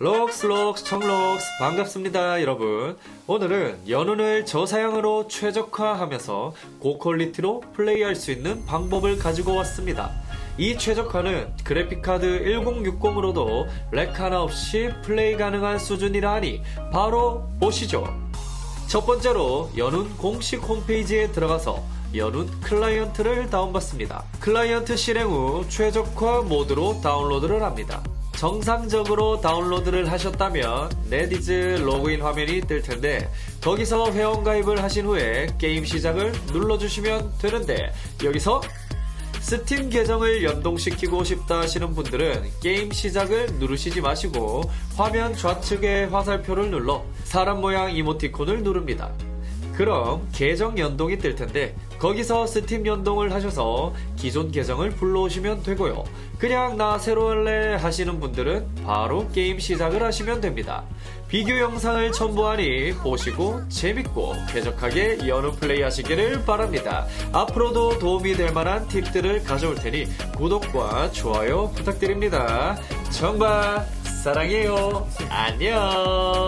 록스 청록스 반갑습니다 여러분 오늘은 연운을 저사양으로 최적화하면서 고퀄리티로 플레이할 수 있는 방법을 가지고 왔습니다 이 최적화는 그래픽카드 1060으로도 렉 하나 없이 플레이 가능한 수준이라 하니 바로 보시죠 첫 번째로 연운 공식 홈페이지에 들어가서 연운 클라이언트를 다운받습니다. 클라이언트 실행 후 최적화 모드로 다운로드를 합니다. 정상적으로 다운로드를 하셨다면 네디즈 로그인 화면이 뜰 텐데 거기서 회원가입을 하신 후에 게임 시작을 눌러주시면 되는데 여기서 스팀 계정을 연동시키고 싶다 하시는 분들은 게임 시작을 누르시지 마시고 화면 좌측의 화살표를 눌러 사람 모양 이모티콘을 누릅니다. 그럼 계정 연동이 뜰 텐데 거기서 스팀 연동을 하셔서 기존 계정을 불러오시면 되고요. 그냥 나 새로 할래 하시는 분들은 바로 게임 시작을 하시면 됩니다. 비교 영상을 첨부하니 보시고 재밌고 쾌적하게 연우 플레이 하시기를 바랍니다. 앞으로도 도움이 될 만한 팁들을 가져올 테니 구독과 좋아요 부탁드립니다. 정말 사랑해요. 안녕.